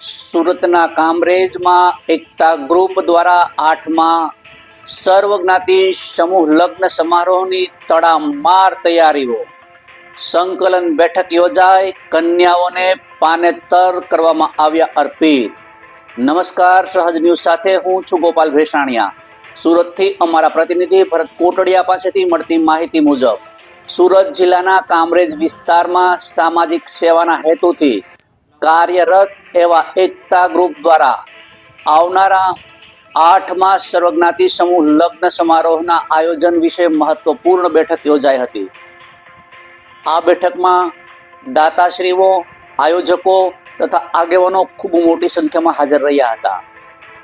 સુરતના કામરેજમાં એકતા ગ્રુપ દ્વારા આઠમા સર્વજ્ઞાતિ સમૂહ લગ્ન સમારોહની તડામાર તૈયારીઓ. સંકલન બેઠક યોજાઈ, કન્યાઓને પાનેતર કરવામાં આવ્યા અર્પિત. નમસ્કાર, સહજ ન્યૂઝ સાથે હું છું ગોપાલ ભેસાણિયા. સુરતથી અમારા પ્રતિનિધિ ભરત કોટડિયા પાસેથી મળતી માહિતી મુજબ, સુરત જિલ્લાના કામરેજ વિસ્તારમાં સામાજિક સેવાના હેતુથી કાર્યરત એવા એકતા ગ્રુપ દ્વારા આવનારા આઠમા સર્વજ્ઞાતિ સમૂહ લગ્ન સમારોહના આયોજન વિશે મહત્વપૂર્ણ બેઠક યોજાઈ હતી. આ બેઠકમાં દાતાશ્રીઓ, આયોજકો તથા આગેવાનો ખૂબ મોટી સંખ્યામાં હાજર રહ્યા હતા.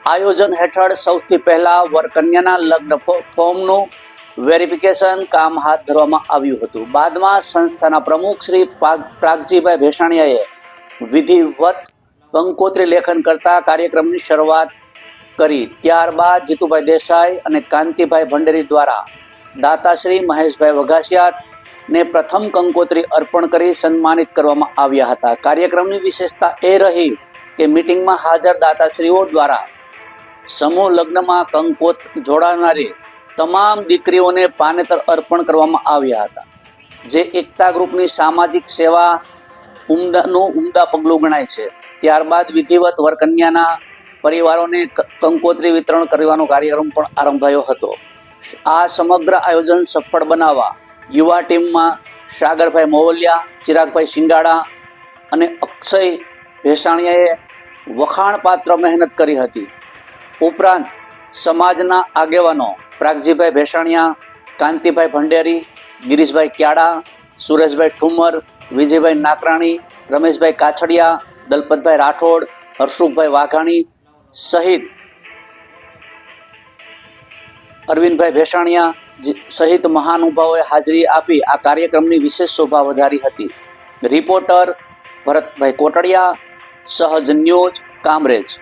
આયોજન હેઠળ સૌથી પહેલા વરકન્યાના લગ્ન ફોર્મનું વેરિફિકેશન કામ હાથ ધરવામાં આવ્યું હતું. બાદમાં સંસ્થાના પ્રમુખ શ્રી પ્રાગજીભાઈ ભેસાણીયાએ વિધિવત કંકોત્રી લેખન કરતા કાર્યક્રમની શરૂઆત કરી. ત્યારબાદ જીતુભાઈ દેસાઈ અને કાંતિભાઈ ભંડેરી દ્વારા દાતાશ્રી મહેશભાઈ વઘાસિયાત ને પ્રથમ કંકોત્રી અર્પણ કરી સન્માનિત કરવામાં આવ્યા હતા. કાર્યક્રમની વિશેષતા એ રહી કે મીટિંગમાં હાજર દાતાશ્રીઓ દ્વારા સમૂહ લગ્નમાં કંકોત જોડાનારી તમામ દીકરીઓને પાનેતર અર્પણ કરવામાં આવ્યા હતા. જે એકતા ગ્રુપની સામાજિક સેવા ઉમદાનું ઉમદા પગલું ગણાય છે. ત્યારબાદ વિધિવત વરકન્યાના પરિવારોને કંકોત્રી વિતરણ કરવાનો કાર્યક્રમ પણ આરંભાયો હતો. આ સમગ્ર આયોજન સફળ બનાવવા યુવા ટીમમાં સાગરભાઈ મોવલિયા, ચિરાગભાઈ શિંગાડા અને અક્ષય ભેસાણીયાએ વખાણપાત્ર મહેનત કરી હતી. ઉપરાંત સમાજના આગેવાનો પ્રાગજીભાઈ ભેસાણીયા, કાંતિભાઈ ભંડેરી, ગિરીશભાઈ ક્યાડા, સુરેશભાઈ ઠુમર વિજયભાઈ નાકરાણી, રમેશભાઈ કાછડિયા, દલપતભાઈ રાઠોડ, હર્ષુખભાઈ વાઘાણી સહિત અરવિંદભાઈ ભેસાણીયા સહિત મહાનુભાવોએ હાજરી આપી આ કાર્યક્રમની વિશેષ શોભા વધારી હતી. રિપોર્ટર ભરતભાઈ કોટડિયા, સહજ ન્યૂઝ, કામરેજ.